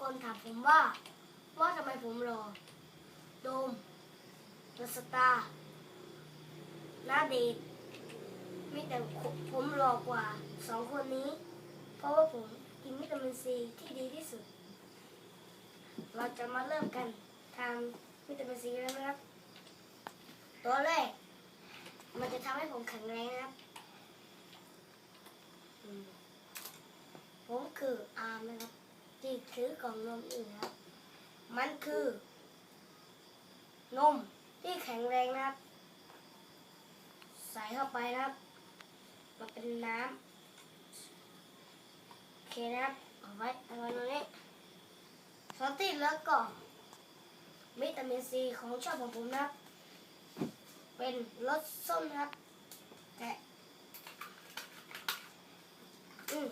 คนถามผมว่า ว่าทำไมผมรอ โดมรสตาหน้าเดทมีแต่ผมรอกว่าสองคนนี้ เพราะว่าผมกินวิตามินซีที่ดีที่สุด เราจะมาเริ่มกันทำวิตามินซีแล้วนะครับ ตัวแรก มันจะทำให้ผมแข็งแรงนะครับ ผมคืออาร์มนะครับ ที่ถือกองนมอยู่นครับ มันคือ นมที่แข็งแรงนะครับ ใส่เข้าไปนะครับ มาเป็นน้ำโอเคนะครับเอาไว้เอาไว้ตรงนี้ซอสติแล้วก็วิตามินซีของชอบของผมนะครับ เป็นรสส้มนะครับแกะอืม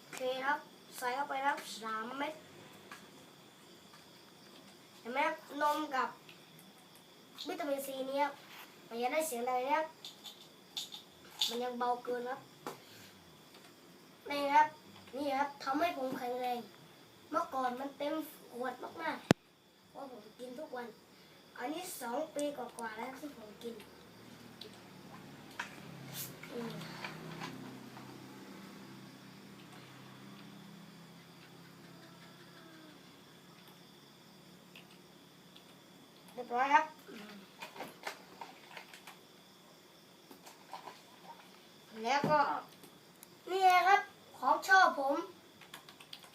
โอเคครับ ใส่เข้าไป สามเม็ดเห็นไหมครับนมกับวิตามินซีนี้ครับมันยังได้เสียงอะไรนะครับมันยังเบาเกินครับนี่ครับนี่ครับทำให้ผมแข็งแรง เมื่อก่อนมันเต็มขวดมากๆเพราะผมกินทุกวัน อันนี้สองปีกว่าๆแล้วที่ผมกิน ร้อยครับแล้วก็นี่นะครับของชอบผม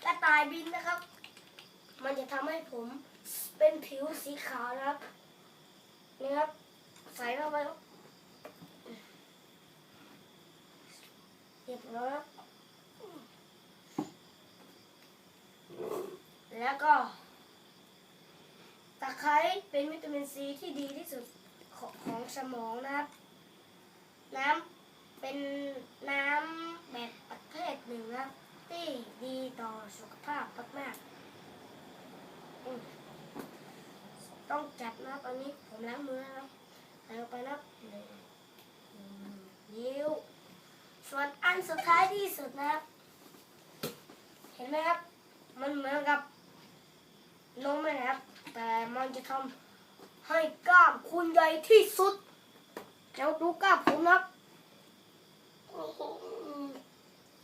กระต่ายบินนะครับ มันจะทำให้ผมเป็นผิวสีขาวนะครับนี่ครับใส่เข้าไปครับเรียบร้อยแล้วก็ ไคร้เป็นวิตามินซีที่ดีที่สุดของของสมองนะครับ น้ำเป็นน้ำแบบประเภทหนึ่งนะครับ ที่ดีต่อสุขภาพมากๆต้องจัดนะครับตอนนี้ผมล้างมือนะครับใส่ลงไปนะครับหนึ่งนิ้ว ส่วนอันสุดท้ายที่สุดนะครับ เห็นไหมครับ มันเหมือนกับนมเลยนะครับ มันจะทำให้กล้ามคุณใหญ่ที่สุดแล้วดูกล้ามผมนะครับโอ้โห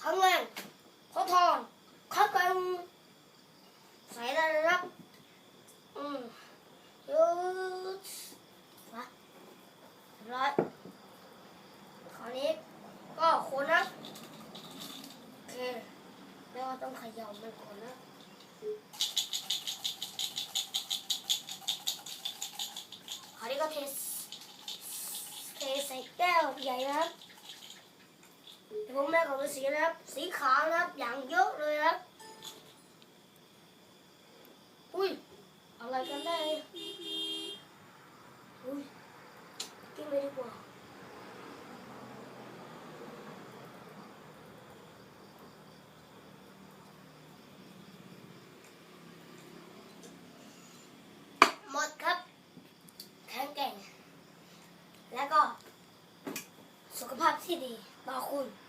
ทั้งแรงข้อทองข้อกังใส่ได้เลยนะครับอืมยุดวะร้อยคราวนี้ก็คนนะโอเคแล้วต้องขย่ามันก่อนนะคราวนี้ก็เทส เทใส่แก้วใหญ่นะครับเดี๋ยวผมแม่ของเป็นสีนะครับ สีขาวนะครับ อย่างเยอะเลยนะครับ อุ้ย อะไรกันได้เนี่ยอุ้ยกินไปดีกว่า หมดครับ แข็ง แก